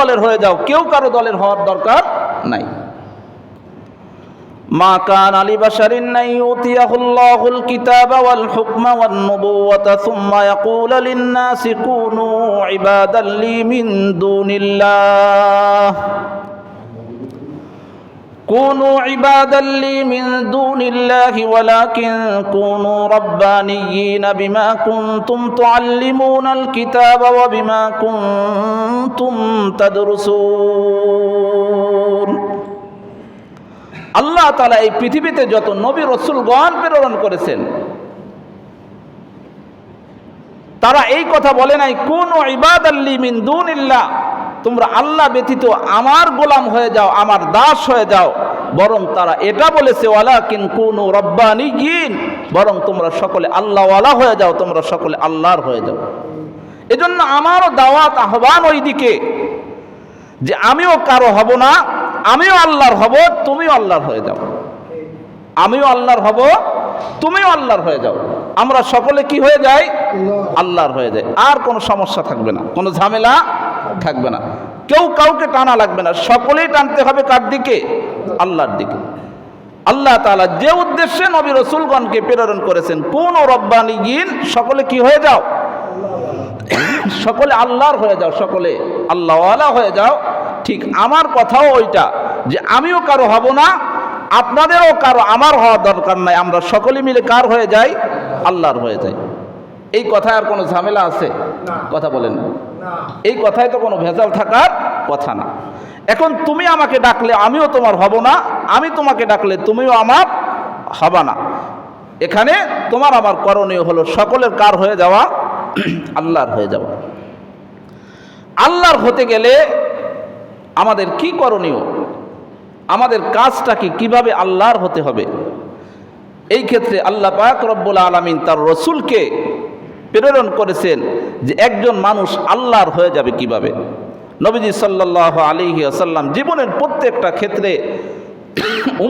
দলের হয়ে যাও, কেউ কারও দলের হওয়ার দরকার নাই। মা কান আলী বাশারিন নাই ইউতিয়াহুল্লাহুল কিতাব ওয়াল হুকমা ওয়ান নুবুওয়াতা, সুম্মা ইয়াকুল লিন-নাসি কুনু ইবাদাল্লি মিন দুনিল্লাহ। كونوا عبادا لي من دون الله ولكن كونوا ربانيين بما كنتم تعلمون الكتاب وبما كنتم تدرسون আল্লাহ তালা এই পৃথিবীতে যত নবী রসুলগণ প্রেরণ করেছেন তারা এই কথা বলে নাই কোন ইবাদ আল্লি মিন দুনিল্লাহ তোমরা আল্লাহ ব্যতীত আমার গোলাম হয়ে যাও আমার দাস হয়ে যাও বরং তারা এটা বলেছে ওয়ালা কিন কোন রব্বানি গিন বরং তোমরা সকলে আল্লাহওয়ালা হয়ে যাও তোমরা সকলে আল্লাহর হয়ে যাও। এজন্য আমারও দাওয়াত আহ্বান ওই দিকে যে আমিও কারও হব না আমিও আল্লাহর হব তুমিও আল্লাহর হয়ে যাও। আমিও আল্লাহর হব তুমিও আল্লাহর হয়ে যাও। আমরা সকলে কি হয়ে যাই? আল্লাহর। হয়ে যায় আর কোনো সমস্যা থাকবে না কোনো ঝামেলা থাকবে না। কেউ কাউকে টানা লাগবে না। সকলেই টানতে হবে কার দিকে? আল্লাহর দিকে। আল্লাহ তাআলা যে উদ্দেশ্যে নবী রসুলগণকে প্রেরণ করেছেন কোন রব্বানি গিন সকলে কি হয়ে যাও? সকলে আল্লাহর হয়ে যাও সকলে। আল্লাহওয়ালা হয়ে যাও। ঠিক আমার কথাও ওইটা যে আমিও কারও হব না আপনাদেরও কারও আমার হওয়ার দরকার নাই। আমরা সকলে মিলে কার হয়ে যাই? আল্লাহর হয়ে যাই। এই কথায় আর কোনো ঝামেলা আছে? কথা বলেন। এই কথায় তো কোনো ভেজাল থাকার কথা না। এখন তুমি আমাকে ডাকলে আমিও তোমার হব না, আমি তোমাকে ডাকলে তুমিও আমার হবা না। এখানে তোমার আমার করণীয় হলো সকলের কার হয়ে যাওয়া? আল্লাহর হয়ে যাওয়া। আল্লাহর হতে গেলে আমাদের কি করণীয়? আমাদের কাজটা কি? কীভাবে আল্লাহর হতে হবে? এই ক্ষেত্রে আল্লাহ পাক রব্বুল আলমিন তার রসুলকে প্রেরণ করেছেন যে একজন মানুষ আল্লাহর হয়ে যাবে কীভাবে? নবীজি সাল্লাহ আলী আসাল্লাম জীবনের প্রত্যেকটা ক্ষেত্রে